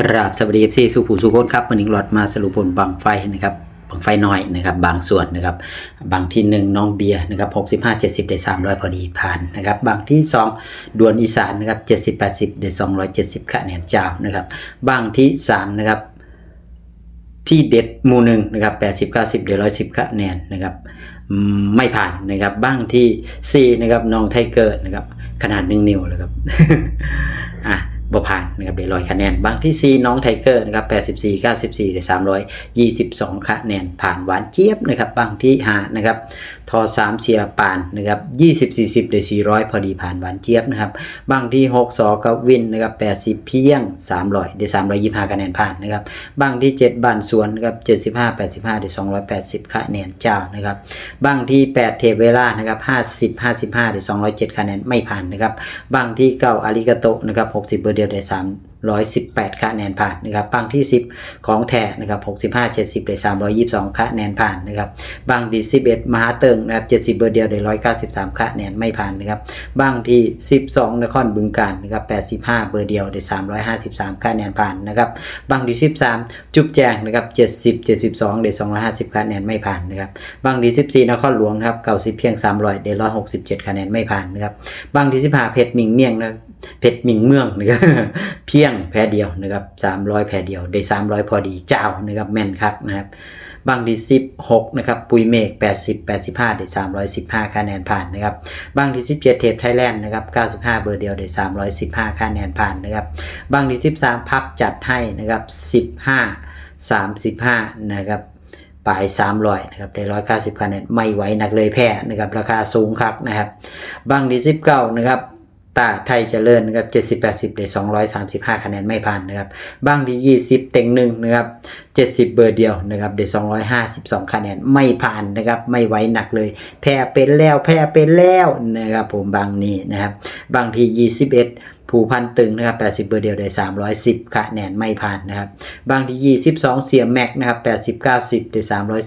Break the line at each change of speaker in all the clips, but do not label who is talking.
กราบสวัสดีเอฟซีสุภูสุโคนครับวันนี้รถมาสรุปผลบังไฟนะครับบังไฟน้อยนะครับ บางส่วนนะครับ บางที่หนึ่งน้องเบียร์นะครับหกสิบห้าเจ็ดสิบได้สามร้อยพอดีผ่านนะครับ บางที่สองดวนอีสานนะครับเจ็ดสิบแปดสิบได้สองร้อยเจ็ดสิบคะแนนเจ้านะครับ บางที่สามนะครับที่เด็ดหมู่หนึ่งนะครับแปดสิบเก้าสิบเดี๋ยวร้อยสิบคะแนนนะครับไม่ผ่านนะครับบ้างที่สี่นะครับน้องไทเกอร์นะครับขนาดหนึ่งนิ้วเลยครับ บ่ผ่านนะครับได้ร้อยคะแนนบางที่ซีน้องไทเกอร์นะครับแปดสิบสี่เก้าสิบสี่ได้สามร้อยยี่สิบสองคะแนนผ่านหวานเจี๊ยบนะครับบางที่ห้านะครับ ทอสามเสียปานนะครับยี่สิบสี่สิบได้สี่ร้อยพอดีผ่านหวานเจี๊ยบนะครับบางที่6สอกับวินนะครับ80เพียง300ได้325คะแนนผ่านนะครับบางที่7บานสวนนะครับ75 85ได้280คะแนนเจ้านะครับบางที่8เทเวลานะครับ50 55ได้207คะแนนไม่ผ่านนะครับบางที่เก้าอาริกาโตนะครับ60เบอร์เดียวได้ 318 คะแนนผ่านนะครับบางที่ 10 ของแท้นะครับ65 70ได้322 คะแนนผ่านนะครับบางที่11 มหาเติงนะครับ70 เบอร์เดียวได้193 คะแนนไม่ผ่านนะครับบางที่ 12 นครบึงการนะครับ85 เบอร์เดียวได้353 คะแนนผ่านนะครับบางที่ 13 จุบแจงนะครับ70 72ได้250 คะแนนไม่ผ่านนะครับบางที่14 นครหลวงนะครับ90 เพียง 300ได้167 คะแนนไม่ผ่านนะครับบางที่15เพชรมิงเมียงนะครับ เพชรมิงเมืองนะครับเพียงแพ้เดียวนะครับ300แพ้เดียวได้300พอดีเจ้านะครับแม่นคักนะครับบางที่16นะครับปุยเมฆ80 85ได้315คะแนนผ่านนะครับบางที่17เจ็ดเทปไทยแลนด์นะครับ95เบอร์เดียวได้315คะแนนผ่านนะครับบางที่13พับจัดให้นะครับ15 35นะครับปลาย300นะครับได้190คะแนนไม่ไหวหนักเลยแพ้นะครับราคาสูงคักนะครับบางที่19นะครับ ตาไทยเจริญนะครับ70 80ได้235คะแนนไม่ผ่านนะครับบางที่20เต็งหนึ่งนะครับ70เบอร์เดียวนะครับได้252คะแนนไม่ผ่านนะครับไม่ไหวหนักเลย แพ้เป็นแล้วแพ้เป็นแล้วนะครับผมบางนี้นะครับบางที่21 ผูพันตึงนะครับ 80 เบอร์เดียวได้ 310คะแนนไม่ผ่านนะครับ บางที่22 เสียแม็กนะครับ 80 90 ได้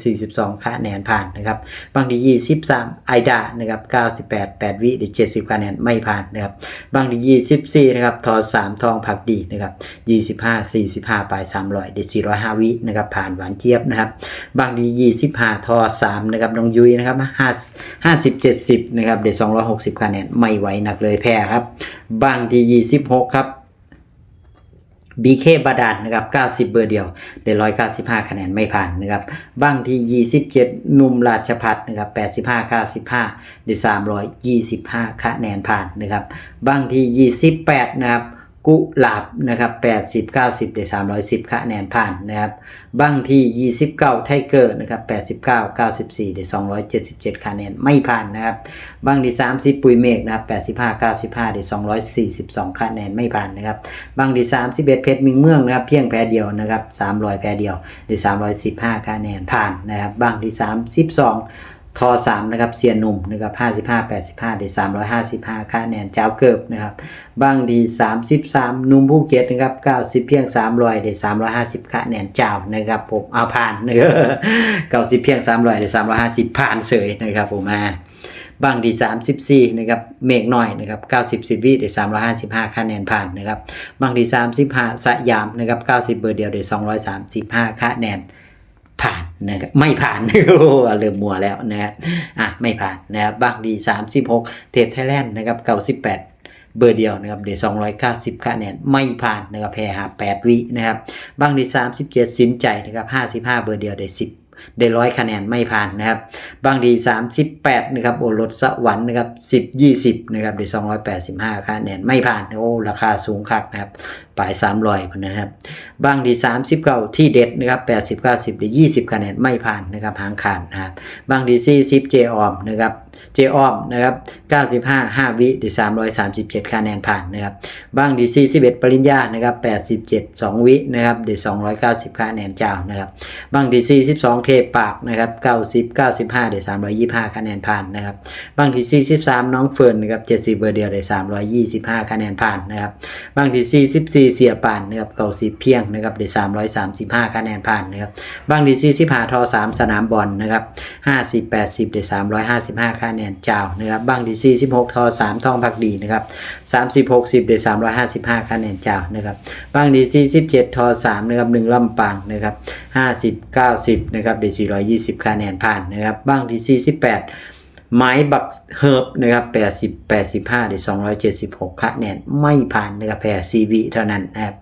342คะแนนผ่านนะครับ บางที่23ไอดานะครับ 98 8 วิได้ 70คะแนนไม่ผ่านนะครับ บางที่24 นะครับ ทอ 3 ทองผักดีนะครับ 25 45 ปลาย 300 ได้ 405 วินะครับ ผ่านหวานเจี๊ยบนะครับ บางที่25 ทอ 3 นะครับ น้องยุ้ยนะครับ5 50 70 นะครับ ได้ 260คะแนนไม่ไหวหนักเลยแพ้ครับ บางที่26ครับ BK บาดาลนะครับ 90 เบอร์เดียวได้195 คะแนนไม่ผ่านนะครับบ้างที่ 27 นุ่มราชพัฒน์นะครับ 85 95ได้325 คะแนนผ่านนะครับบ้างที่ 28 นะครับ กุหลาบนะครับ 80 90 ได้ 310 คะแนนผ่านนะครับบางที่ 29 ไทเกอร์นะครับ 89 94 ได้ 277 คะแนนไม่ผ่านนะครับบางที่ 30 ปุยเมฆนะครับ 85 95 ได้ 242 คะแนนไม่ผ่านนะครับบางที่ 31 เพชรมิงเมืองนะครับเพียงแพ้เดียวนะครับ300 แพ้เดียวได้ 315 คะแนนผ่านนะครับบางที่ 32 ทอ3นะครับเสียหนุ่มนะครับ55 85ได้355คะแนนเจ้าเกิบนะครับบางดี33นุ่มภูเก็ตนะครับ90เพียง300ได้350คะแนนเจ้านะครับผมเอาผ่านนะครับ90เพียง300ได้350ผ่านเสยนะครับผมอ่าบางดี34นะครับเมฆน้อยนะครับ90 10วิได้355คะแนนผ่านนะครับบางดี35สยามนะครับ90 เบอร์เดียวได้235คะแนนผ่า นะครับไม่ผ่านเริ่มมัวแล้วนะครับอะไม่ผ่านนะครับบางดี 36 เทปไทยแลนด์นะครับ98เบอร์เดียวนะครับเดี๋ยว290คะแนนไม่ผ่านนะครับแพ้หา8วินะครับบางดี37สินใจนะครับ55เบอร์เดียวได้10 ได้ร้อยคะแนนไม่ผ่านนะครับ บางที 38 นะครับ โอรสสวรรค์นะครับ 10 20 นะครับได้285 คะแนนไม่ผ่าน โอ้ ราคาสูงคักนะครับปลาย300พนนะครับ บางที39 ที่เด็ดนะครับ 80 90ได้20 คะแนนไม่ผ่านนะครับหางขาดนะครับ บางที40 เจออมนะครับ เจออมนะครับ95 5 วิได้337 คะแนนผ่านนะครับบางที41ปริญญานะครับ87 2 วินะครับได้290 คะแนนเจ้านะครับบางที42เทปปากนะครับ90 95ได้325 คะแนนผ่านนะครับบางที43น้องเฟิร์นนะครับ70 เบอร์เดียวได้325 คะแนนผ่านนะครับบางที44เสียป่านนะครับ90 เพียงนะครับได้335 คะแนนผ่านนะครับบางที45ทอ3สนามบอลนะครับ50 80ได้355คะแนนเจ้านะครับบางที่46ทอ3ทองพักดีนะครับ30 60ได้355คะแนนเจ้านะครับบางที่47ทอ3นะครับ1ลำปางนะครับ50 90นะครับได้420คะแนนผ่านนะครับบางที่48ไม้บักเฮิบนะครับ80 85ได้276คะแนนไม่ผ่านนะครับแพ้ซีวีเท่านั้นนะครับ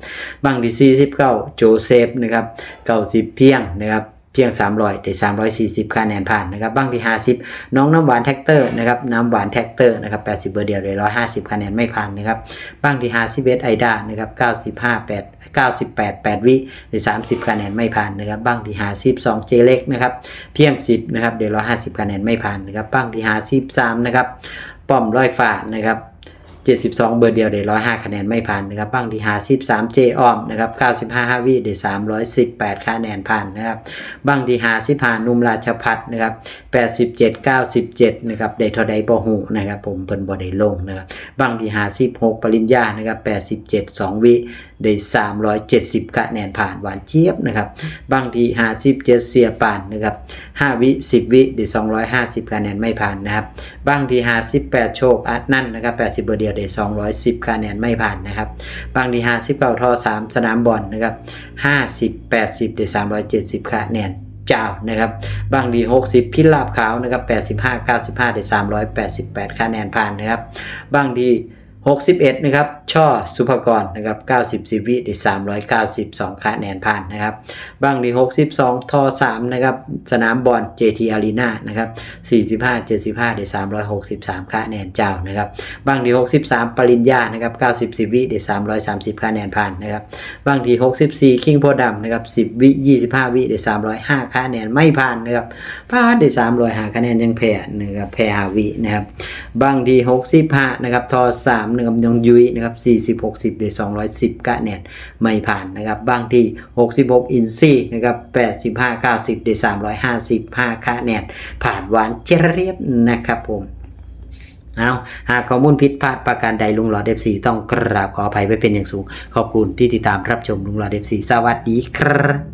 บางที่49โจเซฟนะครับ90เพียงนะครับ เพียง 300ได้340 คะแนนผ่านนะครับบ้างที่ 50 น้องน้ำหวานแท็กเตอร์นะครับน้ำหวานแท็กเตอร์นะครับ80 เบอร์เดียวได้150 คะแนนไม่ผ่านนะครับบ้างที่ 51 ไอดานะครับ95 8 98 8 วิได้30 คะแนนไม่ผ่านนะครับบ้างที่ 52 เจเล็กนะครับเพียง 10นะครับได้150 คะแนนไม่ผ่านนะครับบ้างที่ 53 นะครับป้อมร้อยฟ้านะครับ 72 เบอร์เดียวเดร้อยห้าคะแนนไม่ผ่านนะครับบ้างที่หาสิบสามเจออมนะครับเก้าสิบห้าห้าวิเดสามร้อยสิบแปดคะแนนผ่านนะครับบ้างที่หาสิบผ่านุ่มราชพัฒนะครับแปดสิบเจ็ดเก้าสิบเจ็ดนะครับเดทอไดปอหูนะครับผมเปินบอได้ลงนะครับบ้างที่หาสิบหกปริญญานะครับแปดสิบเจ็ดสองวิได้สามร้อยเจ็ดสิบคะแนนผ่านหวานเจี๊ยบนะครับบ้างที่หาสิบเจ็ดเสียป่านนะครับ5 วิ 10 วิได้250 คะแนนไม่ผ่านนะครับ บางที58 โชคอัดนั่นนะครับ80เบอร์เดียวได้210 คะแนนไม่ผ่านนะครับ บางที59ทอ3 สนามบอลนะครับ50 80ได้370 คะแนนเจ้านะครับบางดี60 พิลาบขาวนะครับ85 95ได้388 คะแนนผ่านนะครับบางดี 61 นะครับ ช่อสุภกรนะครับ90สิวิได้392คะแนนผ่านนะครับบางดี62 ทอ 3 นะครับ สนามบอล JT Arena นะครับ45 75ได้363คะแนนเจ้านะครับบางดี63 ปริญญานะครับ90สิวิได้330คะแนนผ่านนะครับบางดี64 คิงโพดำนะครับ10 วิ 25 วิได้305คะแนนไม่ผ่านนะครับผ่านได้305คะแนนยังแพ้นะครับแพ้5วินะครับบางดี65 นะครับ ทอ 3นะครับยองยุ้ยนะครับ 40 60ได้210คะแนนไม่ผ่านนะครับบางที่ 66 อินซี่นะครับ 85 90ได้355คะแนนผ่านหวานเจเรียบนะครับผมเอาหากข้อมูลผิดพลาดประการใดลุงหลอดเดฟซีต้องกราบขออภัยไว้เป็นอย่างสูง ขอบคุณที่ติดตามรับชมลุงหลอดเดฟซีสวัสดีครับ